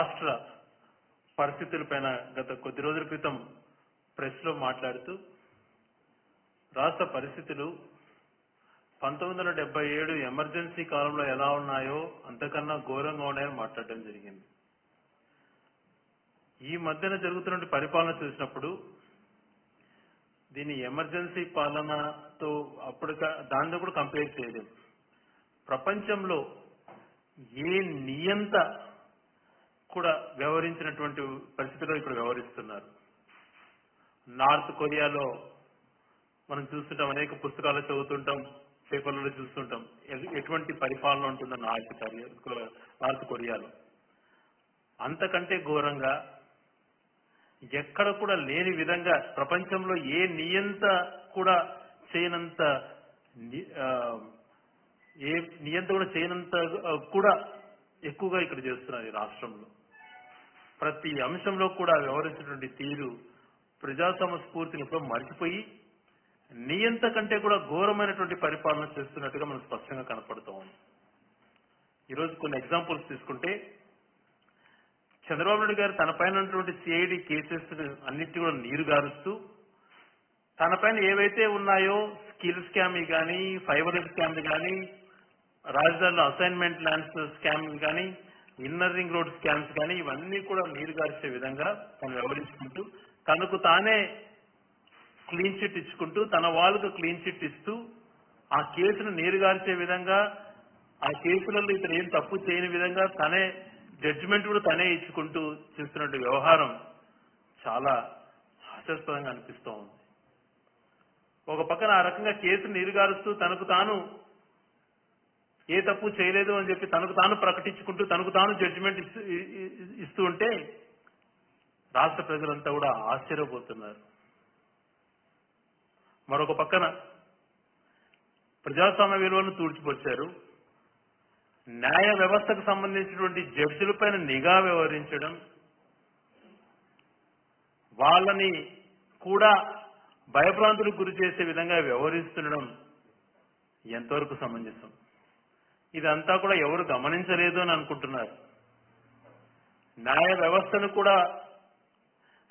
రాష్ట్ర పరిస్థితులపైన గత కొద్ది రోజుల క్రితం ప్రెస్లో మాట్లాడుతూ రాష్ట్ర పరిస్థితులు పంతొమ్మిది వందల డెబ్బై ఏడు ఎమర్జెన్సీ కాలంలో ఎలా ఉన్నాయో అంతకన్నా ఘోరంగా ఉన్నాయని మాట్లాడడం జరిగింది. ఈ మధ్యన జరుగుతున్న పరిపాలన చూసినప్పుడు దీని ఎమర్జెన్సీ పాలనతో అప్పుడు దానితో కూడా కంపేర్ చేయలేదు ప్రపంచంలో ఏ నియంత కూడా వ్యవహరించినటువంటి పరిస్థితిలో ఇక్కడ వ్యవహరిస్తున్నారు. నార్త్ కొరియాలో మనం చూస్తుంటాం అనేక పుస్తకాలు చదువుతుంటాం పేపర్లలో చూస్తుంటాం. ఎటువంటి పరిపాలన ఉంటుందో నార్త్ కొరియా నార్త్ కొరియాలో. అంతకంటే ఘోరంగా ఎక్కడ కూడా లేని విధంగా ప్రపంచంలో ఏ నియంత కూడా చేయనంత ఏ నియంత కూడా చేయనంత కూడా ఎక్కువగా ఇక్కడ చేస్తున్నారు ఈ రాష్ట్రంలో. ప్రతి అంశంలో కూడా వ్యవహరించినటువంటి తీరు ప్రజాస్వామ్య స్ఫూర్తిని ఎప్పుడో మర్చిపోయి నియంత కంటే కూడా ఘోరమైనటువంటి పరిపాలన చేస్తున్నట్టుగా మనం స్పష్టంగా కనపడుతూ ఉంది. ఈరోజు కొన్ని ఎగ్జాంపుల్స్ తీసుకుంటే చంద్రబాబు నాయుడు గారు తనపైన ఉన్నటువంటి సిఐడి కేసెస్ అన్నిటి కూడా నీరు గారుస్తూ తనపైన ఏవైతే ఉన్నాయో స్కిల్ స్కామ్ కానీ ఫైబర్ స్కామ్ కానీ రాజధానిలో అసైన్మెంట్ ల్యాండ్స్ స్కామ్ కానీ ఇన్నర్ రింగ్ రోడ్ స్కామ్స్ కానీ ఇవన్నీ కూడా నీరు గార్చే విధంగా తను వ్యవహరించుకుంటూ తనకు తానే క్లీన్ చిట్ ఇచ్చుకుంటూ తన వాళ్ళకు క్లీన్ చిట్ ఇస్తూ ఆ కేసును నీరుగార్చే విధంగా ఆ కేసులలో ఇతను ఏం తప్పు చేయని విధంగా తనే జడ్జిమెంట్ కూడా తనే ఇచ్చుకుంటూ చేస్తున్నట్టు వ్యవహారం చాలా హాస్యాస్పదంగా అనిపిస్తూ ఉంది. ఒక పక్కన ఆ రకంగా కేసు నీరుగారుస్తూ తనకు తాను ఏ తప్పు చేయలేదు అని చెప్పి తనకు తాను ప్రకటించుకుంటూ తనకు తాను జడ్జిమెంట్ ఇస్తూ ఉంటే రాష్ట్ర ప్రజలంతా కూడా ఆశ్చర్యపోతున్నారు. మరొక పక్కన ప్రజాస్వామ్య విలువలను తూడ్చిపొచ్చారు. న్యాయ వ్యవస్థకు సంబంధించినటువంటి జడ్జిలపైన నిఘా వ్యవహరించడం వాళ్ళని కూడా భయభ్రాంతులకు గురి చేసే విధంగా వ్యవహరిస్తుండడం ఎంతవరకు సమంజసం? ఇదంతా కూడా ఎవరు గమనించలేదు అని అనుకుంటున్నారు. న్యాయ వ్యవస్థను కూడా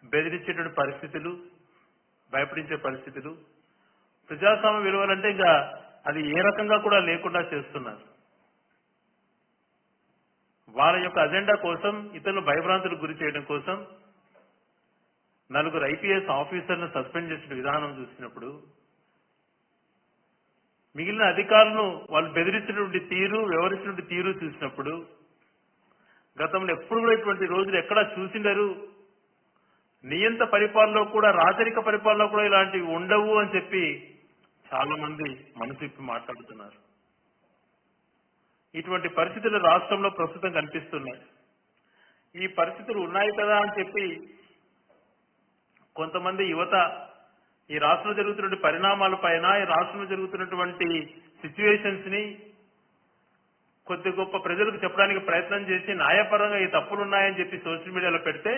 బెదిరించేటువంటి పరిస్థితులు భయపడించే పరిస్థితులు ప్రజాస్వామ్య విలువలంటే ఇంకా అది ఏ రకంగా కూడా లేకుండా చేస్తున్నారు. వాళ్ళ యొక్క అజెండా కోసం ఇతరులు భయభ్రాంతులకు గురి చేయడం కోసం నలుగురు ఐపీఎస్ ఆఫీసర్లను సస్పెండ్ చేసిన విధానం చూసినప్పుడు మిగిలిన అధికారులను వాళ్ళు బెదిరించినటువంటి తీరు వ్యవహరించినటువంటి తీరు చూసినప్పుడు గతంలో ఎప్పుడు కూడా ఇటువంటి రోజులు ఎక్కడా చూసిండరు. నియంత పరిపాలనలో కూడా రాచరిక పరిపాలనలో కూడా ఇలాంటివి ఉండవు అని చెప్పి చాలా మంది మనసు ఇప్పి మాట్లాడుతున్నారు. ఇటువంటి పరిస్థితులు రాష్ట్రంలో ప్రస్తుతం కనిపిస్తున్నాయి. ఈ పరిస్థితులు ఉన్నాయి కదా అని చెప్పి కొంతమంది యువత ఈ రాష్ట్రంలో జరుగుతున్నటువంటి పరిణామాల పైన ఈ రాష్ట్రంలో జరుగుతున్నటువంటి సిచ్యువేషన్స్ని కొద్ది గొప్ప ప్రజలకు చెప్పడానికి ప్రయత్నం చేసి న్యాయపరంగా ఈ తప్పులు ఉన్నాయని చెప్పి సోషల్ మీడియాలో పెడితే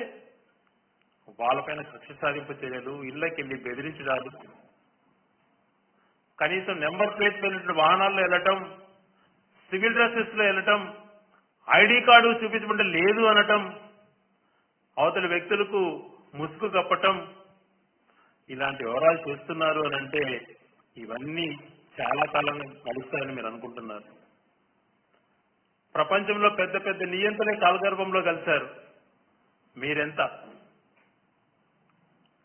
వాళ్ళపైన కక్ష సాధింపు చర్యలు ఇళ్ళకెళ్ళి బెదిరించడాలు కనీసం నెంబర్ ప్లేట్ వెళ్ళిన వాహనాల్లో వెళ్ళటం సివిల్ డ్రెస్సెస్లో వెళ్ళటం ఐడి కార్డు చూపించమంటే లేదు అనటం అవతల వ్యక్తులకు ముసుగు కప్పటం ఇలాంటి వివరాలు చేస్తున్నారు అని అంటే ఇవన్నీ చాలా కాలం నడుస్తాయని మీరు అనుకుంటున్నారు. ప్రపంచంలో పెద్ద పెద్ద నియంత్రణ కాలగర్భంలో కలిశారు. మీరెంత?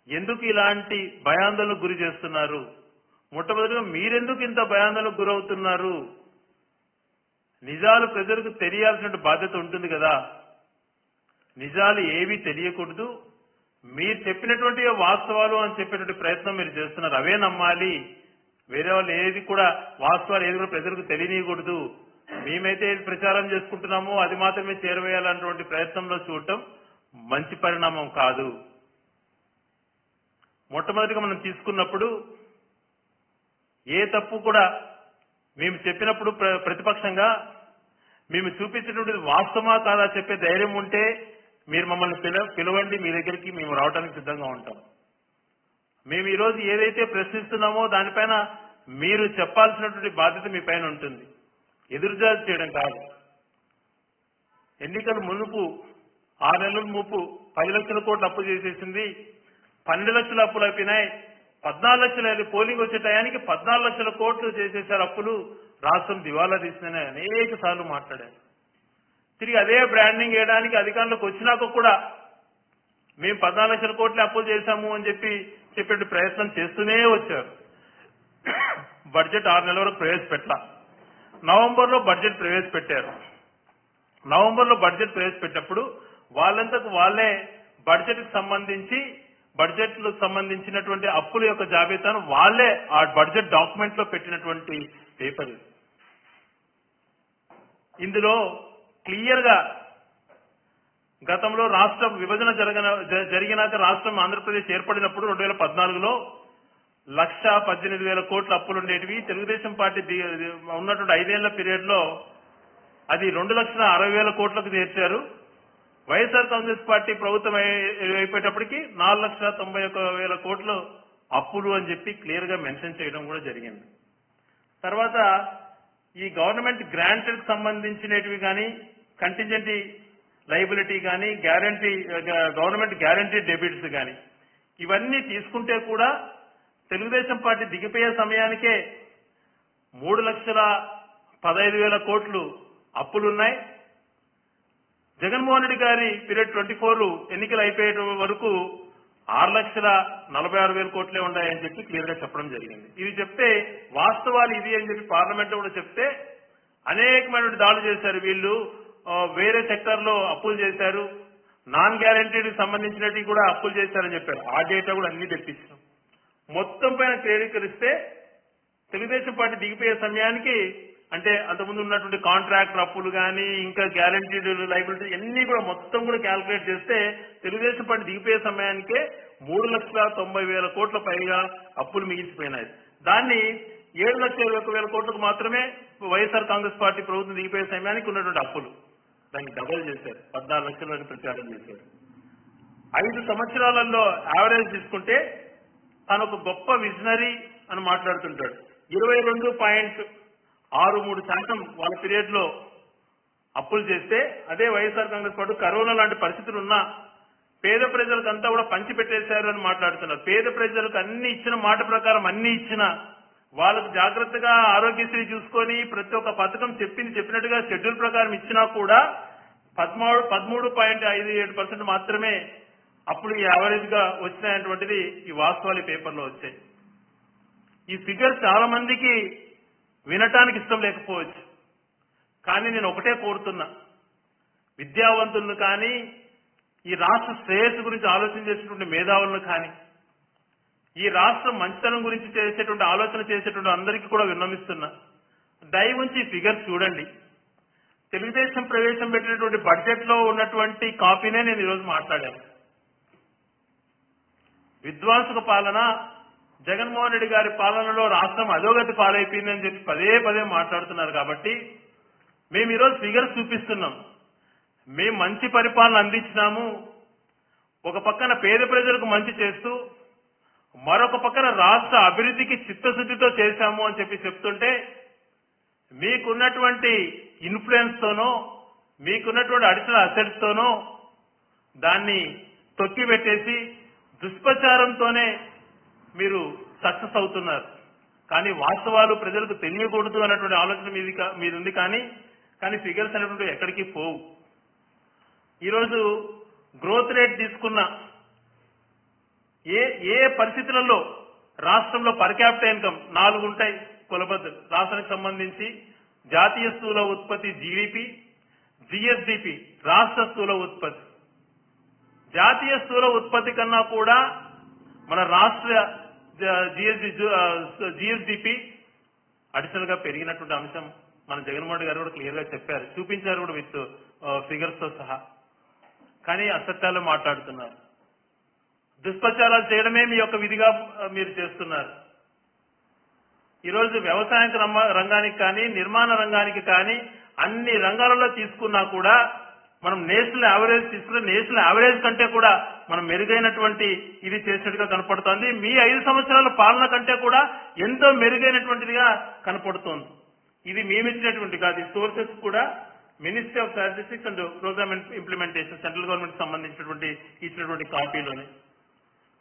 ఎందుకు ఇలాంటి భయాందోళనకు గురి చేస్తున్నారు? మొట్టమొదటిగా మీరెందుకు ఇంత భయాందోళనకు గురవుతున్నారు? నిజాలు ప్రజలకు తెలియాల్సిన బాధ్యత ఉంటుంది కదా. నిజాలు ఏవీ తెలియకూడదు. మీరు చెప్పినటువంటి వాస్తవాలు అని చెప్పేటువంటి ప్రయత్నం మీరు చేస్తున్నారు. అవే నమ్మాలి. వేరే వాళ్ళు ఏది కూడా వాస్తవాలు ఏది కూడా ప్రజలకు తెలియనియకూడదు. మేమైతే ఏది ప్రచారం చేసుకుంటున్నామో అది మాత్రమే చేరవేయాలన్నటువంటి ప్రయత్నంలో చూడటం మంచి పరిణామం కాదు. మొట్టమొదటిగా మనం తీసుకున్నప్పుడు ఏ తప్పు కూడా మేము చెప్పినప్పుడు ప్ర- ప్రతిపక్షంగా మేము చూపించినటువంటి వాస్తవమా కాదా చెప్పే ధైర్యం ఉంటే మీరు మమ్మల్ని పిల పిలవండి మీ దగ్గరికి మేము రావడానికి సిద్ధంగా ఉంటాం. మేము ఈరోజు ఏదైతే ప్రశ్నిస్తున్నామో దానిపైన మీరు చెప్పాల్సినటువంటి బాధ్యత మీ పైన ఉంటుంది. ఎదురుజాతి చేయడం కాదు. ఎన్నికల మునుపు ఆరు నెలల ముప్పు పది లక్షల కోట్లు అప్పు చేసేసింది పన్నెండు లక్షల అప్పులు అయిపోయినాయి పద్నాలుగు లక్షల పోలింగ్ వచ్చే టయానికి పద్నాలుగు లక్షల కోట్లు చేసేసారు అప్పులు రాష్ట్రం దివాలా తీసిందని అనేక సార్లు మాట్లాడారు. తిరిగి అదే బ్రాండింగ్ వేయడానికి అధికారంలోకి వచ్చినాక కూడా మేము పద్నాలుగు లక్షల కోట్లు అప్పులు చేశాము అని చెప్పి చెప్పే ప్రయత్నం చేస్తూనే వచ్చారు. బడ్జెట్ ఆరు నెలల వరకు ప్రవేశపెట్ల నవంబర్లో బడ్జెట్ ప్రవేశపెట్టారు. నవంబర్లో బడ్జెట్ ప్రవేశపెట్టినప్పుడు వాళ్ళంతకు వాళ్ళే బడ్జెట్కి సంబంధించి బడ్జెట్కు సంబంధించినటువంటి అప్పుల యొక్క జాబితాను వాళ్ళే ఆ బడ్జెట్ డాక్యుమెంట్లో పెట్టినటువంటి పేపర్ ఇందులో క్లియర్గా గతంలో రాష్ట్ర విభజన జరగన జరిగినాక రాష్ట్రం ఆంధ్రప్రదేశ్ ఏర్పడినప్పుడు రెండు వేల పద్నాలుగులో లక్ష పద్దెనిమిది వేల కోట్ల అప్పులు ఉండేటివి. తెలుగుదేశం పార్టీ ఉన్నటువంటి ఐదేళ్ళ పీరియడ్లో అది రెండు లక్షల అరవై వేల కోట్లకు చేర్చారు. వైఎస్ఆర్ కాంగ్రెస్ పార్టీ ప్రభుత్వం అయిపోయేటప్పటికి నాలుగు లక్షల తొంభై ఒక్క వేల కోట్లు అప్పులు అని చెప్పి క్లియర్గా మెన్షన్ చేయడం కూడా జరిగింది. తర్వాత ఈ గవర్నమెంట్ గ్రాంటెడ్ సంబంధించినటివి కానీ కంటింజెంటీ లైబిలిటీ కానీ గ్యారంటీ గవర్నమెంట్ గ్యారంటీ డెబిట్స్ కానీ ఇవన్నీ తీసుకుంటే కూడా తెలుగుదేశం పార్టీ దిగిపోయే సమయానికే మూడు లక్షల పదహైదు వేల కోట్లు అప్పులున్నాయి. జగన్మోహన్ రెడ్డి గారి పీరియడ్ ట్వంటీ ఫోర్ ఎన్నికలు అయిపోయే వరకు ఆరు లక్షల నలభై ఆరు వేల కోట్లే ఉన్నాయని చెప్పి క్లియర్గా చెప్పడం జరిగింది. ఇది చెప్తే వాస్తవాలు ఇది అని చెప్పి పార్లమెంట్ కూడా చెప్తే అనేకమైనటువంటి దాడులు చేశారు వీళ్ళు. వేరే సెక్టర్లో అప్పులు చేశారు. నాన్ గ్యారంటీడ్ సంబంధించినవి కూడా అప్పులు చేశారని చెప్పారు. ఆ డేటా కూడా అన్ని తెప్పించాం. మొత్తం పైన క్రోడీకరిస్తే తెలుగుదేశం పార్టీ దిగిపోయే సమయానికి అంటే అంతకుముందు ఉన్నటువంటి కాంట్రాక్టర్ అప్పులు కానీ ఇంకా గ్యారంటీడ్ లైబిలిటీ అన్ని కూడా మొత్తం కూడా క్యాల్కులేట్ చేస్తే తెలుగుదేశం పార్టీ దిగిపోయే సమయానికే మూడు లక్షల తొంభై వేల కోట్ల పైగా అప్పులు మిగిలిపోయినాయి దాన్ని ఏడు లక్షల ఇరవై వేల కోట్లకు మాత్రమే వైఎస్ఆర్ కాంగ్రెస్ పార్టీ ప్రభుత్వం దిగిపోయే సమయానికి ఉన్నటువంటి అప్పులు. దాన్ని డబల్ చేశారు. పద్నాలుగు లక్షల ప్రచారం చేశారు. ఐదు సంవత్సరాలలో యావరేజ్ తీసుకుంటే తను ఒక గొప్ప విజనరీ అని మాట్లాడుతుంటాడు. ఇరవై రెండు పాయింట్ ఆరు మూడు శాతం వాళ్ళ పీరియడ్లో అప్పులు చేస్తే అదే వైఎస్ఆర్ కాంగ్రెస్ పార్టీ కరోనా లాంటి పరిస్థితులు ఉన్నా పేద ప్రజలకు అంతా కూడా పంచిపెట్టేశారు అని మాట్లాడుతున్నారు. పేద ప్రజలకు అన్ని ఇచ్చిన మాట ప్రకారం అన్ని ఇచ్చిన వాళ్ళకు జాగ్రత్తగా ఆరోగ్యశ్రీ చూసుకొని ప్రతి ఒక్క పథకం చెప్పింది చెప్పినట్టుగా షెడ్యూల్ ప్రకారం ఇచ్చినా కూడా పదమూడు పదమూడు పాయింట్ ఐదు ఏడు పర్సెంట్ మాత్రమే అప్పుడు ఈ యావరేజ్గా వచ్చినాయటువంటిది ఈ వాస్తవాలు ఈ పేపర్లో వచ్చాయి. ఈ ఫిగర్ చాలా మందికి వినటానికి ఇష్టం లేకపోవచ్చు. కానీ నేను ఒకటే కోరుతున్నా. విద్యావంతులను కానీ ఈ రాష్ట్ర శ్రేయస్సు గురించి ఆలోచన చేసినటువంటి మేధావులను కానీ ఈ రాష్ట్రం మంచితనం గురించి చేసేటువంటి ఆలోచన చేసేటువంటి అందరికీ కూడా విన్నమిస్తున్నా దయ ఉంచి ఫిగర్స్ చూడండి. తెలుగుదేశం ప్రవేశం పెట్టినటువంటి బడ్జెట్లో ఉన్నటువంటి కాపీనే నేను ఈరోజు మాట్లాడాను. విద్వాంసుక పాలన జగన్మోహన్ రెడ్డి గారి పాలనలో రాష్ట్రం అధోగతి పాలైపోయిందని చెప్పి పదే పదే మాట్లాడుతున్నారు కాబట్టి మేము ఈరోజు ఫిగర్స్ చూపిస్తున్నాం. మేము మంచి పరిపాలన అందించినాము. ఒక పక్కన పేద ప్రజలకు మంచి చేస్తూ మరొక పక్కన రాష్ట్ర అభివృద్ధికి చిత్తశుద్ధితో చేశాము అని చెప్పి చెప్తుంటే మీకున్నటువంటి ఇన్ఫ్లుయెన్స్ తోనో మీకున్నటువంటి అడిషనల్ అసెట్స్ తోనో దాన్ని తొక్కిపెట్టేసి దుష్ప్రచారంతోనే మీరు సక్సెస్ అవుతున్నారు. కానీ వాస్తవాలు ప్రజలకు తెలియకూడదు అన్నటువంటి ఆలోచన మీది కా- ఉంది కానీ కానీ ఫిగర్స్ అనేటువంటి ఎక్కడికి పోవు. ఈరోజు గ్రోత్ రేట్ తీసుకున్న ఏ ఏ పరిస్థితులలో రాష్ట్రంలో పర్ క్యాపిటల్ ఇన్కమ్ నాలుగు ఉంటాయి కొలబద్దలు రాష్ట్రానికి సంబంధించి జాతీయ స్థూల ఉత్పత్తి జీడిపి జిఎస్డిపి రాష్ట్ర స్థూల ఉత్పత్తి. జాతీయ స్థూల ఉత్పత్తి కన్నా కూడా మన రాష్ట్ర జిఎస్డి జిఎస్డిపి అడిషనల్గా పెరిగినటువంటి అంశం మన జగన్మోహన్ రెడ్డి గారు కూడా క్లియర్గా చెప్పారు. చూపించారు కూడా విత్ ఫిగర్స్తో సహా. కానీ అసత్యాలు మాట్లాడుతున్నారు. దుష్ప్రచారాలు చేయడమే మీ యొక్క విధిగా మీరు చేస్తున్నారు. ఈరోజు వ్యవసాయ రంగానికి కానీ నిర్మాణ రంగానికి కానీ అన్ని రంగాలలో తీసుకున్నా కూడా మనం నేషనల్ యావరేజ్ తీసుకున్న నేషనల్ యావరేజ్ కంటే కూడా మనం మెరుగైనటువంటి ఇది చేసినట్టుగా కనపడుతోంది. మీ ఐదు సంవత్సరాల పాలన కంటే కూడా ఎంతో మెరుగైనటువంటిదిగా కనపడుతోంది. ఇది మేమిచ్చినటువంటి కాదు ఈ సోర్సెస్ కూడా ministry of statistics and programme implementation central government సంబంధించినటువంటి ఇచ్చినటువంటి కాపీలోనే.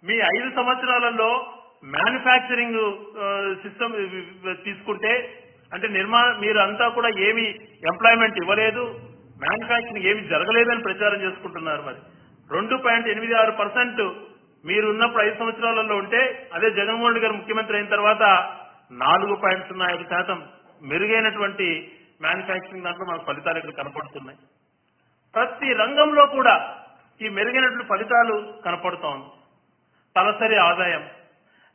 మీ ఐదు సంవత్సరాలలో మ్యానుఫ్యాక్చరింగ్ సిస్టమ్ తీసుకుంటే అంటే నిర్మాణ మీరు అంతా కూడా ఏమి ఎంప్లాయ్మెంట్ ఇవ్వలేదు మ్యానుఫ్యాక్చరింగ్ ఏమి జరగలేదని ప్రచారం చేసుకుంటున్నారు మరి. రెండు పాయింట్ ఎనిమిది ఆరు పర్సెంట్ మీరు ఉన్నప్పుడు ఐదు సంవత్సరాలలో ఉంటే అదే జగన్మోహన్ రెడ్డి గారు ముఖ్యమంత్రి అయిన తర్వాత నాలుగు పాయింట్ సున్నా ఐదు శాతం మెరుగైనటువంటి మ్యానుఫ్యాక్చరింగ్ దాంట్లో మనకు ఫలితాలు ఇక్కడ కనపడుతున్నాయి. ప్రతి రంగంలో కూడా ఈ మెరుగైనటువంటి ఫలితాలు కనపడుతోంది. తలసరి ఆదాయం.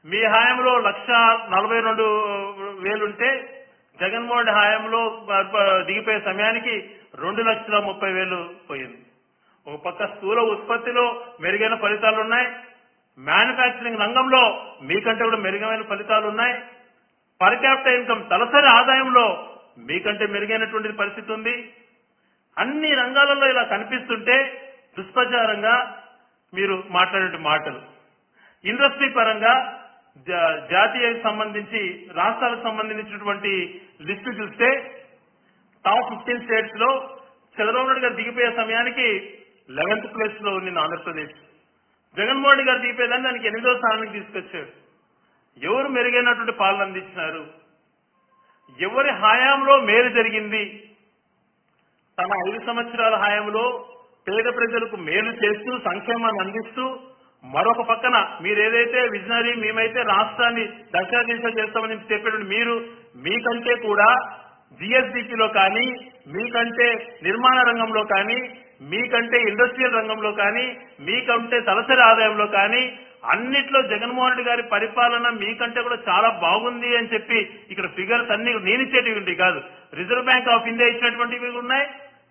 మీ హాయంలో లక్ష నలభై రెండు వేలుంటే జగన్మోహన్ హాయంలో దిగిపోయే సమయానికి రెండు లక్షల ముప్పై వేలు పోయింది. ఒక పక్క స్థూల ఉత్పత్తిలో మెరుగైన ఫలితాలు ఉన్నాయి మ్యానుఫ్యాక్చరింగ్ రంగంలో మీకంటే కూడా మెరుగైన ఫలితాలు ఉన్నాయి పర్ క్యాపిటల్ ఇన్కమ్ తలసరి ఆదాయంలో మీకంటే మెరుగైనటువంటి పరిస్థితి ఉంది. అన్ని రంగాలలో ఇలా కనిపిస్తుంటే దుష్ప్రచారంగా మీరు మాట్లాడే మాటలు. ఇండస్ట్రీ పరంగా జా- జాతీయకు సంబంధించి రాష్ట్రాలకు సంబంధించినటువంటి లిస్టు చూస్తే టాప్ ఫిఫ్టీన్ స్టేట్స్లో చంద్రబాబు నాయుడు గారు దిగిపోయే సమయానికి లెవెన్త్ ప్లేస్లో ఉంది ఆంధ్రప్రదేశ్. జగన్మోహన్ రెడ్డి గారు దిగిపోయేదాన్ని దానికి ఎనిమిదో స్థానానికి తీసుకొచ్చాడు ఎవరు మెరుగైనటువంటి పాలన అందించినారు? ఎవరి హయాంలో మేలు జరిగింది? తన ఐదు సంవత్సరాల హయాంలో పేద ప్రజలకు మేలు చేస్తూ సంక్షేమాన్ని అందిస్తూ మరొక పక్కన మీరు ఏదైతే విజనరీ మేమైతే రాష్ట్రాన్ని దక్షిణ దిశ చేస్తామని చెప్పేటువంటి మీరు మీకంటే కూడా జిఎస్డిపిలో కానీ మీకంటే నిర్మాణ రంగంలో కానీ మీకంటే ఇండస్ట్రియల్ రంగంలో కానీ మీకంటే తలసరి ఆదాయంలో కానీ అన్నిట్లో జగన్మోహన్ రెడ్డి గారి పరిపాలన మీకంటే కూడా చాలా బాగుంది అని చెప్పి ఇక్కడ ఫిగర్స్ అన్ని నేను ఇచ్చేటివి కాదు. రిజర్వ్ బ్యాంక్ ఆఫ్ ఇండియా ఇచ్చినటువంటివి ఉన్నాయి.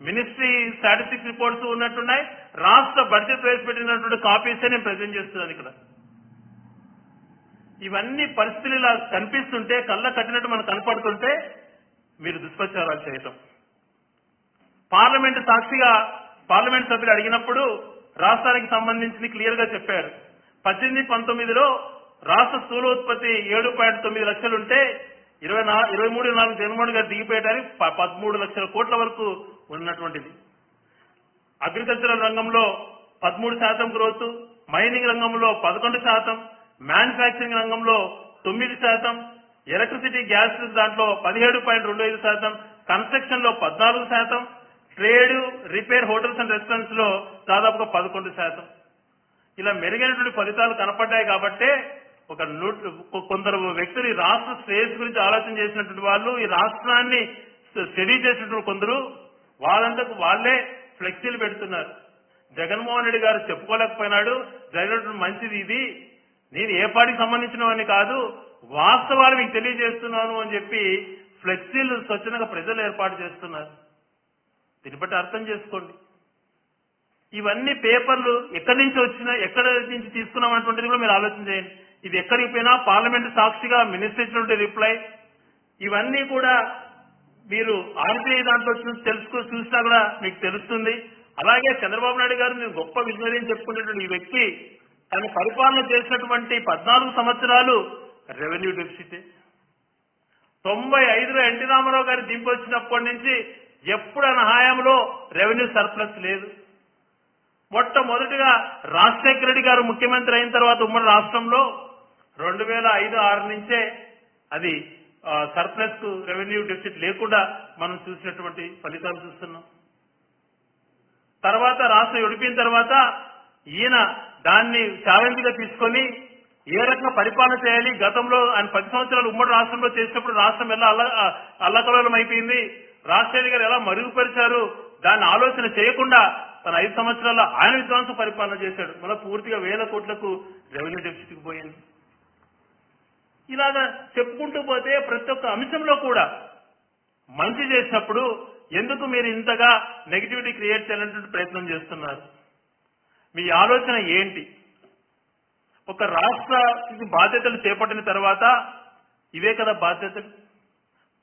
మినిస్ట్రీ స్టాటిస్టిక్స్ రిపోర్ట్స్ ఉన్నట్టున్నాయి. రాష్ట్ర బడ్జెట్ ప్రవేశపెట్టినటువంటి కాపీస్ నేను ప్రజెంట్ చేస్తున్నాను ఇక్కడ. ఇవన్నీ పరిస్థితులు ఇలా కనిపిస్తుంటే కళ్ళ కట్టినట్టు మనకు కనపడుతుంటే మీరు దుష్ప్రచారాలు చేయటం. పార్లమెంట్ సాక్షిగా పార్లమెంట్ సభ్యులు అడిగినప్పుడు రాష్ట్రానికి సంబంధించి క్లియర్గా చెప్పారు. పద్దెనిమిది పంతొమ్మిదిలో రాష్ట్ర స్థూల ఉత్పత్తి ఏడు పాయింట్ తొమ్మిది లక్షలుంటే ఇరవై ఇరవై మూడు నాలుగు జగన్మోహన్ గారు దిగిపోయడానికి పదమూడు లక్షల కోట్ల వరకు ఉన్నటువంటిది. అగ్రికల్చరల్ రంగంలో పదమూడు శాతం గ్రోత్ మైనింగ్ రంగంలో పదకొండు శాతం మ్యానుఫ్యాక్చరింగ్ రంగంలో తొమ్మిది శాతం ఎలక్ట్రిసిటీ గ్యాస్ దాంట్లో పదిహేడు పాయింట్ రెండు ఐదు శాతం కన్స్ట్రక్షన్లో పద్నాలుగు శాతం ట్రేడ్ రిపేర్ హోటల్స్ అండ్ రెస్టారెంట్స్లో దాదాపుగా పదకొండు శాతం. ఇలా మెరుగైనటువంటి ఫలితాలు కనపడ్డాయి కాబట్టే ఒక కొందరు వ్యక్తులు ఈ రాష్ట్ర శ్రేయస్ గురించి ఆలోచన చేసినటువంటి వాళ్ళు ఈ రాష్ట్రాన్ని స్టడీ చేసినటువంటి కొందరు వాళ్ళంతకు వాళ్ళే ఫ్లెక్సీలు పెడుతున్నారు. జగన్మోహన్ రెడ్డి గారు చెప్పుకోలేకపోయినాడు జరిగినటువంటి మంచిది ఇది నేను ఏ పార్టీకి సంబంధించినవని కాదు వాస్తవాలు మీకు తెలియజేస్తున్నాను అని చెప్పి ఫ్లెక్సీలు స్వచ్ఛందంగా ప్రజలు ఏర్పాటు చేస్తున్నారు. దీన్ని బట్టి అర్థం చేసుకోండి. ఇవన్నీ పేపర్లు ఎక్కడి నుంచి వచ్చినా ఎక్కడ నుంచి తీసుకున్నాం అనేటువంటిది కూడా మీరు ఆలోచన చేయండి. ఇది ఎక్కడికి పోయినా పార్లమెంట్ సాక్షిగా మినిస్టర్ ఇచ్చినటువంటి రిప్లై. ఇవన్నీ కూడా మీరు ఆర్బీఐ దాంట్లో చూసి తెలుసుకో చూసినా కూడా మీకు తెలుస్తుంది. అలాగే చంద్రబాబు నాయుడు గారు నేను గొప్ప విజనరీ అని చెప్పుకునేటువంటి ఈ వ్యక్తి తన పరిపాలన చేసినటువంటి పద్నాలుగు సంవత్సరాలు రెవెన్యూ డెఫిసిటే. తొంభై ఐదులో ఎన్టీ రామారావు గారు దింపొచ్చినప్పటి నుంచి ఎప్పుడు ఆయన హయాంలో రెవెన్యూ సర్ప్లస్ లేదు. మొట్టమొదటిగా రాజశేఖర రెడ్డి గారు ముఖ్యమంత్రి అయిన తర్వాత ఉమ్మడి రాష్ట్రంలో రెండు వేల ఐదు ఆరు నుంచే అది సర్ప్లస్ రెవెన్యూ డెఫిసిట్ లేకుండా మనం చూసినటువంటి ఫలితాలు చూస్తున్నాం. తర్వాత రాష్ట్రం విడిపోయిన తర్వాత ఈయన దాన్ని ఛాలెంజ్గా తీసుకొని ఏ రకంగా పరిపాలన చేయాలి? గతంలో ఆయన పది సంవత్సరాలు ఉమ్మడి రాష్ట్రంలో చేసినప్పుడు రాష్ట్రం ఎలా అల్ల అల్లకలోలం అయిపోయింది. రాజశేఖర్ గారు ఎలా మరుగుపరిచారు? దాన్ని ఆలోచన చేయకుండా తన ఐదు సంవత్సరాల ఆయన విధ్వంసం పరిపాలన చేశాడు. మన పూర్తిగా వేల కోట్లకు రెవెన్యూ డెఫిసిట్కి పోయింది. ఇలాగా చెప్పుకుంటూ పోతే ప్రతి ఒక్క అంశంలో కూడా మంచి చేసినప్పుడు ఎందుకు మీరు ఇంతగా నెగిటివిటీ క్రియేట్ చేయాలనేటువంటి ప్రయత్నం చేస్తున్నారు? మీ ఆలోచన ఏంటి? ఒక రాష్ట్ర బాధ్యతలు చేపట్టిన తర్వాత ఇవే కదా బాధ్యతలు.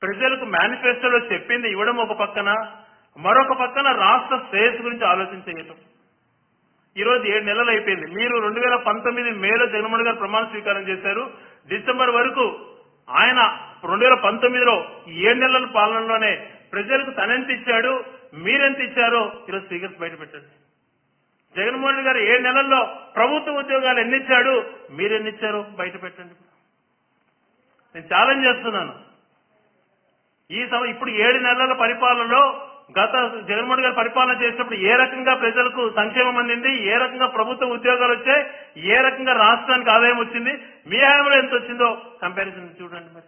ప్రజలకు మేనిఫెస్టోలో చెప్పింది ఇవ్వడం ఒక పక్కన మరొక పక్కన రాష్ట్ర శ్రేయస్సు గురించి ఆలోచించేయటం ఈ రోజు ఏడు నెలలు అయిపోయింది. మీరు రెండు వేల పంతొమ్మిది మేలో జగన్మోహన్ గారు ప్రమాణ స్వీకారం చేశారు. డిసెంబర్ వరకు ఆయన రెండు వేల పంతొమ్మిదిలో ఏడు నెలల పాలనలోనే ప్రజలకు తనెంత ఇచ్చాడు మీరెంత ఇచ్చారో ఈరోజు ఫిగర్స్ బయట పెట్టండి. జగన్మోహన్ రెడ్డి గారు ఏడు నెలల్లో ప్రభుత్వ ఉద్యోగాలు ఎన్ని ఇచ్చాడు మీరెన్ని ఇచ్చారో బయట పెట్టండి. నేను ఛాలెంజ్ చేస్తున్నాను. ఈ సమ ఇప్పుడు ఏడు నెలల పరిపాలనలో గత జగన్మోహన్ గారు పరిపాలన చేసినప్పుడు ఏ రకంగా ప్రజలకు సంక్షేమం అందింది ఏ రకంగా ప్రభుత్వ ఉద్యోగాలు వచ్చాయి ఏ రకంగా రాష్ట్రానికి ఆదాయం వచ్చింది మీ హయాంలో ఎంత వచ్చిందో కంపారిజన్ చూడండి మరి.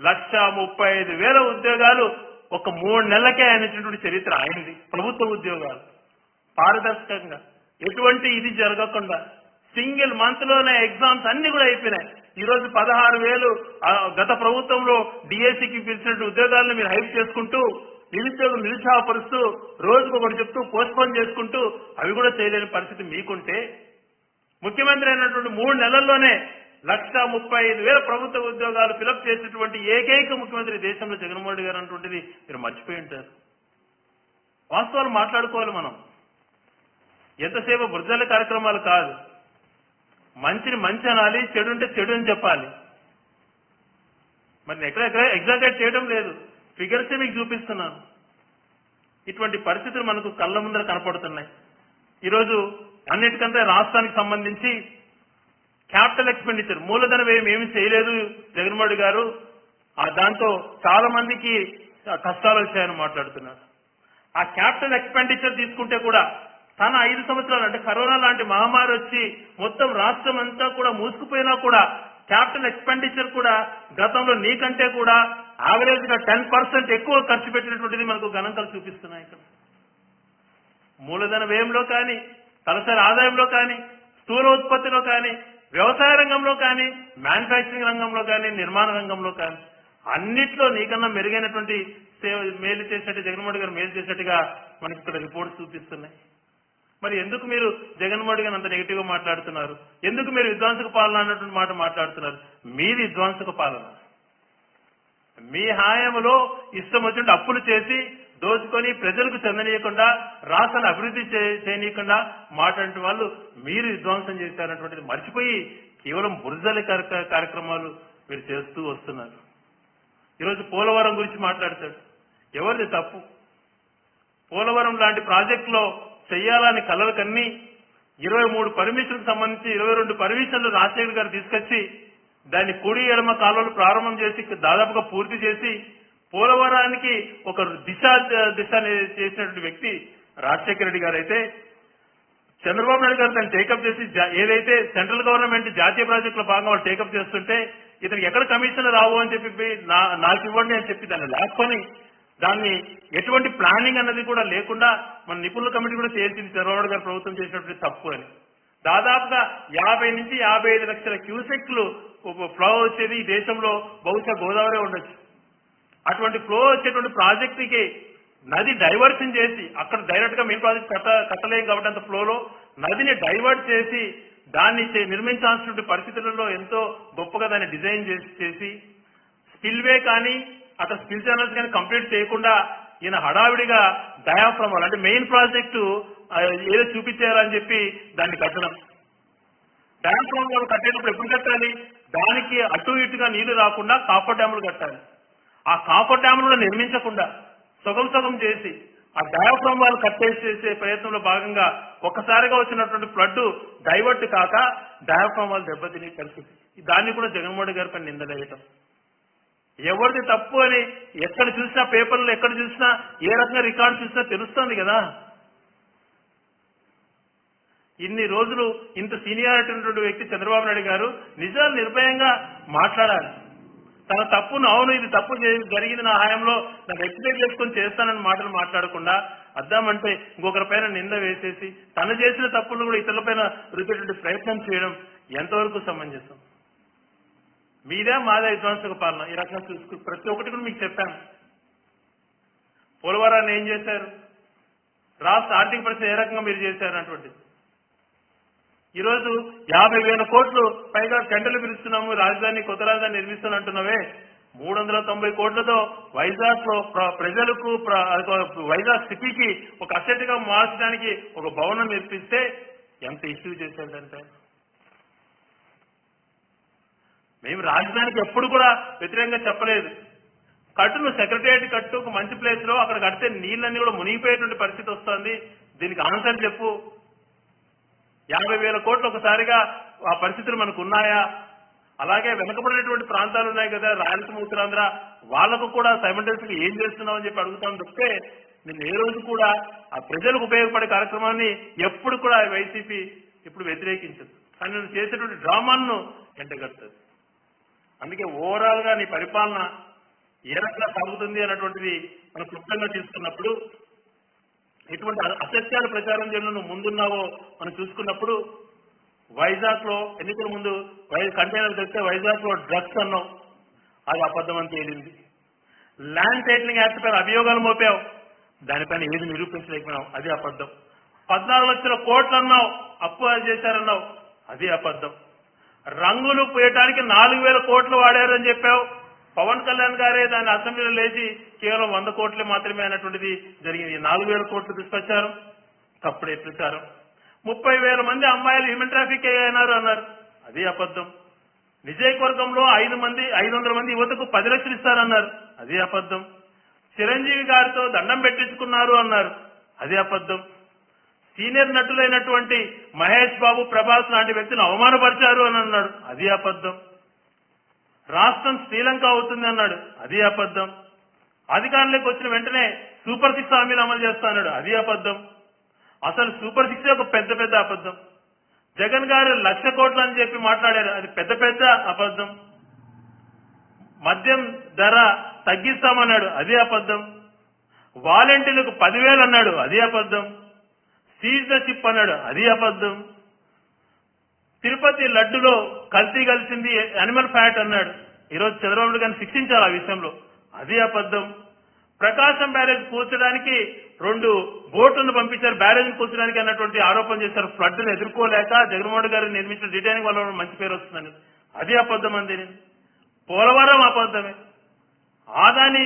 లక్ష ముప్పై ఐదు వేల ఉద్యోగాలు ఒక మూడు నెలలకే ఆయన చరిత్ర ఆయనది ప్రభుత్వ ఉద్యోగాలు. పారదర్శకంగా ఎటువంటి ఇది జరగకుండా సింగిల్ మంత్లోనే ఎగ్జామ్స్ అన్ని కూడా అయిపోయినాయి. ఈ రోజు పదహారు వేలు గత ప్రభుత్వంలో డిఎస్సికి పిలిచినట్టు ఉద్యోగాలను మీరు హైప్ చేసుకుంటూ నిరుద్యోగం నిరుత్సాహపరుస్తూ రోజుకు ఒకటి చెప్తూ పోస్ట్పోన్ చేసుకుంటూ అవి కూడా చేయలేని పరిస్థితి మీకుంటే ముఖ్యమంత్రి అయినటువంటి మూడు నెలల్లోనే లక్ష ముప్పై ఐదు వేల ప్రభుత్వ ఉద్యోగాలు ఫిలప్ చేసినటువంటి ఏకైక ముఖ్యమంత్రి దేశంలో జగన్మోహన్ రెడ్డి గారు అన్నటువంటిది మీరు మర్చిపోయి ఉంటారు. వాస్తవాలు మాట్లాడుకోవాలి మనం. ఎంతసేపు బురదల కార్యక్రమాలు కాదు. మంచిని మంచి అనాలి చెడు ఉంటే చెడు అని చెప్పాలి. మరి ఎక్కడ ఎక్కడ ఎగ్జాగరేట్ చేయడం లేదు. ఫిగర్సే మీకు చూపిస్తున్నాను. ఇటువంటి పరిస్థితులు మనకు కళ్ళ ముందర కనపడుతున్నాయి. ఈరోజు అన్నిటికంటే రాష్ట్రానికి సంబంధించి క్యాపిటల్ ఎక్స్పెండిచర్ మూలధన వ్యయం ఏమి చేయలేదు జగన్మోహన్ రెడ్డి గారు. ఆ దాంతో చాలా మందికి కష్టాలు వచ్చాయని మాట్లాడుతున్నారు. ఆ క్యాపిటల్ ఎక్స్పెండిచర్ తీసుకుంటే కూడా తన ఐదు సంవత్సరాలు అంటే కరోనా లాంటి మహమ్మారి వచ్చి మొత్తం రాష్ట్రం అంతా కూడా మూసుకుపోయినా కూడా క్యాపిటల్ ఎక్స్పెండిచర్ కూడా గతంలో నీకంటే కూడా యావరేజ్గా టెన్ పర్సెంట్ ఎక్కువ ఖర్చు పెట్టినటువంటిది మనకు గణాంకాలు చూపిస్తున్నాయి ఇక్కడ. మూలధన వ్యయంలో కానీ తలసరి ఆదాయంలో కానీ స్థూల ఉత్పత్తిలో కానీ వ్యవసాయ రంగంలో కానీ మ్యానుఫ్యాక్చరింగ్ రంగంలో కానీ నిర్మాణ రంగంలో కానీ అన్నిట్లో నీకన్నా మెరుగైనటువంటి సేవ మేలు చేసినట్టు జగన్మోహన్ గారు మేలు చేసినట్టుగా మనకి ఇక్కడ రిపోర్ట్స్ చూపిస్తున్నాయి. మరి ఎందుకు మీరు జగన్మోహన్ గారు అంత నెగిటివ్గా మాట్లాడుతున్నారు? ఎందుకు మీరు విధ్వంసక పాలన అన్నటువంటి మాట మాట్లాడుతున్నారు? మీది విధ్వంసక పాలన. మీ హాయంలో ఇష్టం వచ్చినట్టు అప్పులు చేసి దోచుకొని ప్రజలకు చెందనీయకుండా రాష్ట్రాన్ని అభివృద్ధి చేయనీయకుండా మాట్లాడే వాళ్ళు మీరు విధ్వంసం చేశారన్నటువంటిది మర్చిపోయి కేవలం బురదల కార్యక్రమాలు మీరు చేస్తూ వస్తున్నారు. ఈరోజు పోలవరం గురించి మాట్లాడతాడు. ఎవరిది తప్పు? పోలవరం లాంటి ప్రాజెక్టులో చేయాలని కలలు కన్ని ఇరవై మూడు పర్మిషన్లకు సంబంధించి ఇరవై రెండు పర్మిషన్లు రాజశేఖర్ గారు తీసుకొచ్చి దాన్ని కుడి ఎడమ కాలువలు ప్రారంభం చేసి దాదాపుగా పూర్తి చేసి పోలవరానికి ఒక దిశ దిశ చేసినటువంటి వ్యక్తి రాజశేఖర రెడ్డి గారు అయితే చంద్రబాబు నాయుడు గారు దాన్ని టేకప్ చేసి జా- ఏదైతే సెంట్రల్ గవర్నమెంట్ జాతీయ ప్రాజెక్టుల భాగంగా వాళ్ళు టేకప్ చేస్తుంటే ఇతను ఎక్కడ కమిషన్ రావు అని చెప్పి నా- నాకు ఇవ్వండి అని చెప్పి దాన్ని లాక్కొని దాన్ని ఎటువంటి ప్లానింగ్ అన్నది కూడా లేకుండా మన నిపుణుల కమిటీ కూడా తేల్చింది చంద్రబాబు గారు ప్రభుత్వం చేసినటువంటి తప్పు అని. దాదాపుగా యాభై నుంచి యాభై ఐదు లక్షల క్యూసెక్లు ఫ్లో వచ్చేది ఈ దేశంలో బహుశా గోదావరి ఉండొచ్చు. అటువంటి ఫ్లో వచ్చేటువంటి ప్రాజెక్టుకి నది డైవర్షన్ చేసి అక్కడ డైరెక్ట్గా మెయిన్ ప్రాజెక్ట్ కట్ట కట్టలేం కాబట్టి అంత ఫ్లోలో నదిని డైవర్ట్ చేసి దాన్ని నిర్మించాల్సినటువంటి నిర్మించాల్సిన పరిస్థితులలో ఎంతో గొప్పగా దాన్ని డిజైన్ చేసి చేసి స్పిల్వే కానీ అక్కడ స్పిల్ ఛానల్స్ కానీ కంప్లీట్ చేయకుండా ఈయన హడావిడిగా డయాఫ్రమ్ అంటే మెయిన్ ప్రాజెక్టు ఏదో చూపించారని చెప్పి దాన్ని కట్టడం. డయాఫ్రమ్ వాళ్ళు కట్టేటప్పుడు ఎప్పుడు కట్టాలి? దానికి అటు ఇటుగా నీళ్ళు రాకుండా కాఫర్ డ్యాములు కట్టాలి. ఆ కాఫర్ డ్యాములు కూడా నిర్మించకుండా సగం సగం చేసి ఆ డయాఫ్రమ్ వాళ్ళు కట్టేసేసే ప్రయత్నంలో భాగంగా ఒక్కసారిగా వచ్చినటువంటి ఫ్లడ్ డైవర్ట్ కాక డయాఫ్రమ్ వాళ్ళు దెబ్బతినే పరిస్థితి. దాన్ని కూడా జగన్మోహన్ గారి పని నిందలేయటం ఎవరిది తప్పు అని ఎక్కడ చూసినా పేపర్లో ఎక్కడ చూసినా ఏ రకంగా రికార్డు చూసినా తెలుస్తుంది కదా. ఇన్ని రోజులు ఇంత సీనియారిటీ ఉన్నటువంటి వ్యక్తి చంద్రబాబు నాయుడు గారు నిజాలు నిర్భయంగా మాట్లాడాలి. తన తప్పును అవును ఇది తప్పు జరిగింది నా హయాంలో నాకు ఎక్స్ప్లెయిన్ చేసుకొని చేస్తానని మాటలు మాట్లాడకుండా అద్దామంటే ఇంకొకరి పైన నింద వేసేసి తను చేసిన తప్పులు కూడా ఇతరుల పైన రుచేటువంటి ప్రయత్నం చేయడం ఎంతవరకు సమంజసం? మీదే మాదే విధ్వంసక పాలన. ఈ రకంగా చూసుకుని ప్రతి ఒక్కటి కూడా మీకు చెప్పాను. పోలవరాన్ని ఏం చేశారు? రాష్ట్ర ఆర్థిక పరిస్థితి ఏ రకంగా మీరు చేశారు అటువంటిది? ఈరోజు యాభై వేల కోట్లు పైగా టెండర్లు పిలుస్తున్నాము రాజధాని కొత్త రాజధాని నిర్మిస్తాను అంటున్నావే మూడు వందల తొంభై కోట్లతో వైజాగ్లో ప్ర- ప్రజలకు వైజాగ్ సిటీకి ఒక అసెట్గా మార్చడానికి ఒక భవనం నిర్పిస్తే ఎంత ఇష్యూ చేశాడంటే మేము రాజధానికి ఎప్పుడు కూడా వ్యతిరేకంగా చెప్పలేదు. కట్టును సెక్రటేరియట్ కట్టు ఒక మంచి ప్లేస్లో అక్కడ కడితే నీళ్ళన్నీ కూడా మునిగిపోయేటువంటి పరిస్థితి వస్తుంది. దీనికి ఆన్సర్ చెప్పు. యాభై వేల కోట్లు ఒకసారిగా ఆ పరిస్థితులు మనకు ఉన్నాయా అలాగే వెనకబడినటువంటి ప్రాంతాలు ఉన్నాయి కదా రాయలసీమ ఉత్తరాంధ్ర. వాళ్ళకు కూడా సైమంటల్స్ ఏం చేస్తున్నావు అని చెప్పి అడుగుతాను తప్పితే నేను ఏ రోజు కూడా ఆ ప్రజలకు ఉపయోగపడే కార్యక్రమాన్ని ఎప్పుడు కూడా వైసీపీ ఇప్పుడు వ్యతిరేకించదు. కానీ నేను చేసేటువంటి డ్రామాను ఎండగడుతుంది. అందుకే ఓవరాల్గా నీ పరిపాలన ఏ రకంగా సాగుతుంది అన్నటువంటిది మనం క్లుప్తంగా తీసుకున్నప్పుడు ఎటువంటి అసత్యాలు ప్రచారం చేయడం నువ్వు ముందున్నావో మనం చూసుకున్నప్పుడు వైజాగ్లో ఎన్నికల ముందు వై కంటైనర్ తెస్తే వైజాగ్లో డ్రగ్స్ అన్నావు. అది అబద్ధం అని తేలింది. ల్యాండ్ టైటిలింగ్ యాక్ట్ పైన అభియోగాలు మోపావు. దానిపైన ఏది నిరూపించలేకపోయినావు. అది అబద్ధం. పద్నాలుగు లక్షల కోట్లు అన్నావు అప్పు అది చేశారన్నావు. అది అబద్ధం. రంగులు పోయటానికి నాలుగు వేల కోట్లు వాడారని చెప్పావు. పవన్ కళ్యాణ్ గారే దాన్ని అసెంబ్లీలో లేచి కేవలం వంద కోట్లే మాత్రమే అన్నటువంటిది జరిగింది. ఈ నాలుగు వేల కోట్లు తీసుకొచ్చారు తప్పుడే ప్రచారం. ముప్పై వేల మంది అమ్మాయిలు హ్యూమన్ ట్రాఫిక్ అయినారు అన్నారు. అది అబద్ధం. నిజయకవర్గంలో ఐదు మంది ఐదు వందల మంది యువతకు పది లక్షలు ఇస్తారన్నారు. అది అబద్ధం. చిరంజీవి గారితో దండం పెట్టించుకున్నారు అన్నారు. అది అబద్ధం. సీనియర్ నటులైనటువంటి మహేష్ బాబు ప్రభాస్ లాంటి వ్యక్తిని అవమానపరిచారు అని అన్నాడు అది అబద్ధం. రాష్ట్రం శ్రీలంక అవుతుంది అన్నాడు. అది అబద్ధం. అధికారంలోకి వచ్చిన వెంటనే సూపర్ సిక్స్ హామీలు అమలు చేస్తాడు అది అబద్ధం. అసలు సూపర్ సిక్స్ ఒక పెద్ద పెద్ద అబద్ధం. జగన్ గారు లక్ష కోట్లు అని చెప్పి మాట్లాడారు. అది పెద్ద పెద్ద అబద్ధం. మద్యం ధర తగ్గిస్తామన్నాడు. అది అబద్ధం. వాలంటీర్లకు పదివేలు అన్నాడు. అది అబద్ధం. సీజ్ అన్నాడు. అది అబద్ధం. తిరుపతి లడ్డులో కల్తీ కలిసింది అనిమల్ ఫ్యాట్ అన్నాడు. ఈరోజు చంద్రబాబు గారిని శిక్షించాలి ఆ విషయంలో. అది అబద్ధం. ప్రకాశం బ్యారేజ్ కూర్చడానికి రెండు బోట్లను పంపించారు. బ్యారేజ్ కూర్చడానికి అన్నటువంటి ఆరోపణ చేశారు. ఫ్లడ్ను ఎదుర్కోలేక జగన్మోహన్ గారిని గారు నిర్మించిన రిటైనింగ్ వల్ల మంచి పేరు వస్తుందని. అది అబద్ధం అంది పోలవరం అబద్ధమే. ఆదాని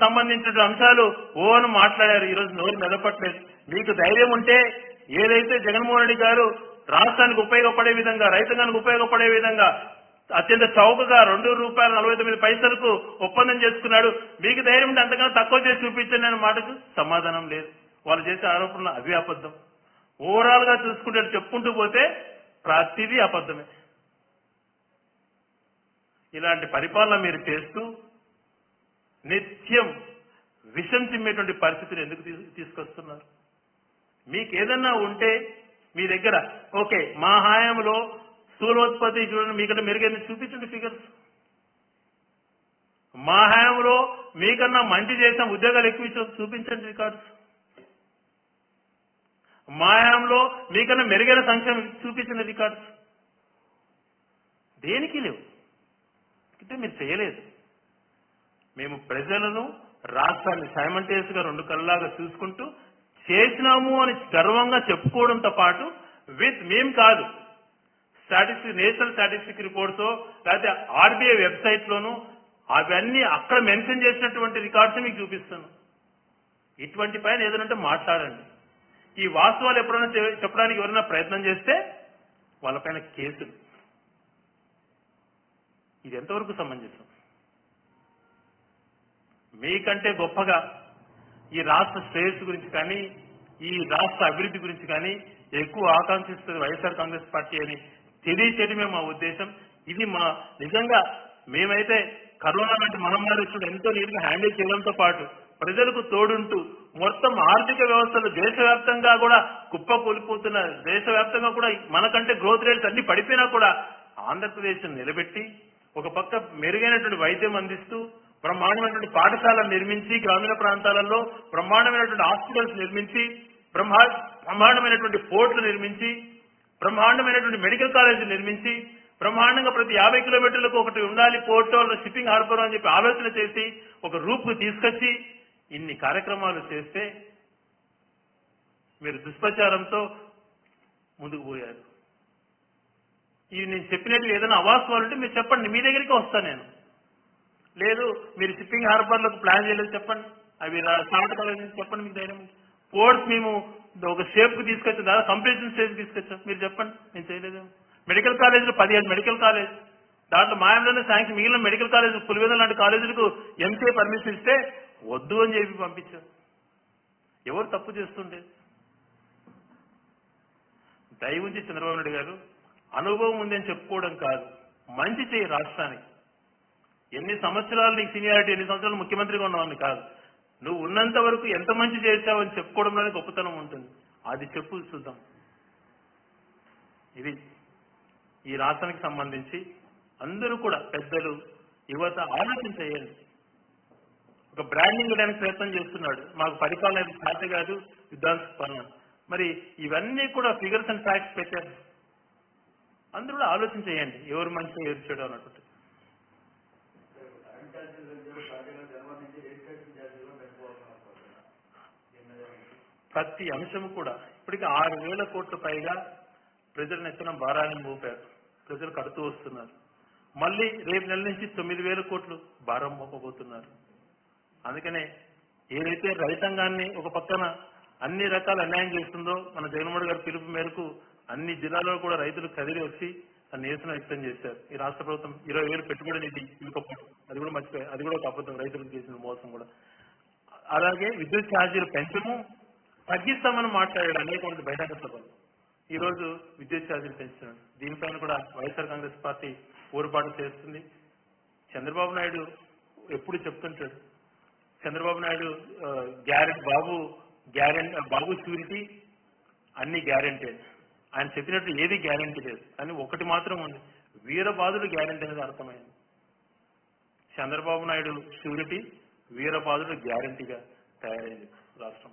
సంబంధించిన అంశాలు ఓ మాట్లాడారు. ఈ రోజు నోరు మెదపట్లేదు. మీకు ధైర్యం ఉంటే ఏదైతే జగన్మోహన్ రెడ్డి గారు రాష్ట్రానికి ఉపయోగపడే విధంగా రైతాంగానికి ఉపయోగపడే విధంగా అత్యంత చౌకగా రెండు రూపాయల నలభై తొమ్మిది పైసలకు ఒప్పందం చేసుకున్నాడు. మీకు ధైర్యం ఉంటే అంతకన్నా తక్కువ చేసి చూపించండి అనే మాటకు సమాధానం లేదు. వాళ్ళు చేసే ఆరోపణలు అవి అబద్ధం ఓవరాల్గా చూసుకుంటే చెప్పుకుంటూ పోతే ప్రతిదీ అబద్ధమే. ఇలాంటి పరిపాలన మీరు చేస్తూ నిత్యం విషం చిమ్మేటువంటి పరిస్థితిని ఎందుకు తీసుకొస్తున్నారు? మీకు ఏదన్నా ఉంటే మీ దగ్గర. ఓకే మా హాయంలో స్థూలోత్పత్తి చూడండి మీకంటే మెరుగైంది. చూపించండి ఫిగర్స్ మా హాయంలో మీకన్నా మంచి చేసిన ఉద్యోగాలు ఎక్కువ చూపించండి రికార్డ్స్ మా హయాంలో మీకన్నా మెరుగైన సంక్షేమం చూపించండి రికార్డ్స్ దేనికి లేవు? అంటే మీరు చేయలేదు. మేము ప్రజలను రాష్ట్రాన్ని సైమంటేస్గా రెండు కళ్ళలాగా చూసుకుంటూ చేసినాము అని గర్వంగా చెప్పుకోవడంతో పాటు విత్ మేం కాదు స్టాటిస్టిక్ నేషనల్ స్టాటిస్టిక్ రిపోర్ట్స్ లేకపోతే ఆర్బీఐ వెబ్సైట్ లోను అవన్నీ అక్కడ మెన్షన్ చేసినటువంటి రికార్డ్స్ మీకు చూపిస్తాను. ఇటువంటి పైన ఏదైనా మాట్లాడండి. ఈ వాస్తవాలు ఎప్పుడైనా చెప్పడానికి ఎవరైనా ప్రయత్నం చేస్తే వాళ్ళపైన కేసులు. ఇది ఎంతవరకు సమంజసం మీకంటే గొప్పగా ఈ రాష్ట్ర శ్రేయస్సు గురించి కానీ ఈ రాష్ట్ర అభివృద్ధి గురించి కానీ ఎక్కువ ఆకాంక్షిస్తుంది వైఎస్ఆర్ కాంగ్రెస్ పార్టీ అని తెలియచేయడమే మా ఉద్దేశం. ఇది మా నిజంగా మేమైతే కరోనా లాంటి మహమ్మారి వచ్చినప్పుడు ఎంతో నీటిగా హ్యాండిల్ చేయడంతో పాటు ప్రజలకు తోడుంటూ మొత్తం ఆర్థిక వ్యవస్థలు దేశవ్యాప్తంగా కూడా కుప్ప కూలిపోతున్న దేశవ్యాప్తంగా కూడా మనకంటే గ్రోత్ రేట్స్ అన్ని పడిపోయినా కూడా ఆంధ్రప్రదేశ్ నిలబెట్టి ఒక పక్క మెరుగైనటువంటి వైద్యం అందిస్తూ బ్రహ్మాండమైనటువంటి పాఠశాలలు నిర్మించి గ్రామీణ ప్రాంతాలలో బ్రహ్మాండమైనటువంటి హాస్పిటల్స్ నిర్మించి బ్రహ్మా బ్రహ్మాండమైనటువంటి పోర్ట్లు నిర్మించి బ్రహ్మాండమైనటువంటి మెడికల్ కాలేజీలు నిర్మించి బ్రహ్మాండంగా ప్రతి యాభై కిలోమీటర్లకు ఒకటి ఉండాలి పోర్టు షిప్పింగ్ హార్బర్ అని చెప్పి ఆలోచన చేసి ఒక రూపు తీసుకొచ్చి ఇన్ని కార్యక్రమాలు చేస్తే మీరు దుష్ప్రచారంతో ముందుకు పోయారు. ఇవి నేను చెప్పినట్లు ఏదైనా అవాస్తవాలు ఉంటే మీరు చెప్పండి. మీ దగ్గరికి వస్తాను నేను. లేదు మీరు షిప్పింగ్ హార్బర్లకు ప్లాన్ చేయలేదు చెప్పండి. అవి స్టార్ట్ చెప్పండి మీకు ధైర్యం పోర్ట్స్ మేము ఒక షేప్ తీసుకొచ్చాం దాదాపు కంప్లీషన్ స్టేజ్ తీసుకొచ్చాం. మీరు చెప్పండి నేను చేయలేదు. మెడికల్ కాలేజీలో పదిహేను మెడికల్ కాలేజ్ దాంట్లో మాయంలోనే శాంక్షన్ మిగిలిన మెడికల్ కాలేజ్ పులివెందుల లాంటి కాలేజీలకు ఎంసీఏ పర్మిషన్ ఇస్తే వద్దు అని చెప్పి పంపించారు. ఎవరు తప్పు చేస్తుండే? దయ ఉంచి చంద్రబాబు నాయుడు గారు అనుభవం ఉందని చెప్పుకోవడం కాదు మంచి చేయి రాష్ట్రానికి. ఎన్ని సంవత్సరాలు నీకు సీనియారిటీ ఎన్ని సంవత్సరాలు ముఖ్యమంత్రిగా ఉన్నావని కాదు. నువ్వు ఉన్నంత వరకు ఎంత మంచి చేశావని చెప్పుకోవడంలోనే గొప్పతనం ఉంటుంది. అది చెప్పు చూద్దాం ఇది ఈ రాష్ట్రానికి సంబంధించి అందరూ కూడా పెద్దలు యువత ఆలోచన చేయండి. ఒక బ్రాండింగ్ ఇవ్వడానికి ప్రయత్నం చేస్తున్నాడు. మాకు పరిపాలన సాధ్య కాదు యుద్ధాంశ పనులు మరి ఇవన్నీ కూడా ఫిగర్స్ అండ్ ఫ్యాక్ట్స్ పెట్టారు అందరూ కూడా ఆలోచన చేయండి. ఎవరు మంచిగా ఎవరు చెడు అన్నట్టు కరెంట్ ఛార్జీలు పెంచారు స్టార్టింగ్ జనవరి నుంచి రిజిస్ట్రేషన్ ఛార్జీలు కూడా పెట్టుకోవాల్సిన ప్రతి అంశం కూడా ఇప్పటికి ఆరు వేల కోట్ల పైగా ప్రజల ఎత్తున భారాన్ని మోపారు. ప్రజలు కడుతూ వస్తున్నారు. మళ్ళీ రేపు నెల నుంచి తొమ్మిది వేల కోట్లు భారం మోపబోతున్నారు. అందుకనే ఏదైతే రైతాంగాన్ని ఒక పక్కన అన్ని రకాల అన్యాయం చేస్తుందో మన జగన్మోహన్ గారి పిలుపు మేరకు అన్ని జిల్లాల్లో కూడా రైతులు కదిలి వచ్చి ఆ నిరసన వ్యక్తం చేశారు. ఈ రాష్ట్ర ప్రభుత్వం ఇరవై వేలు పెట్టుబడి నిధి ఇవ్వకపోవడం అది కూడా మర్చిపోయి అది కూడా ఒక అబద్ధం. రైతులకు చేసిన మోసం కూడా. అలాగే విద్యుత్ ఛార్జీలు పెంచము తగ్గిస్తామని మాట్లాడాడు అనేటువంటి బహిరంగ సభలు ఈ రోజు విద్యుత్ ఛార్జీలు పెంచుతున్నాడు. దీనిపైన కూడా వైఎస్ఆర్ కాంగ్రెస్ పార్టీ ఊరుపాటు చేస్తుంది. చంద్రబాబు నాయుడు ఎప్పుడు చెప్తుంటాడు Chandrababu Naidu guarantee Babu guarantee Babu surety అన్ని గ్యారెంటీ ఆయన చెప్పినట్టు ఏది గ్యారెంటీ లేదు. కానీ ఒకటి మాత్రం ఉంది. వీరబాదుడు గ్యారెంటీ అనేది అర్థమైంది. చంద్రబాబు నాయుడు షూరిటీ వీరబాదుడు గ్యారెంటీగా తయారైంది రాష్ట్రం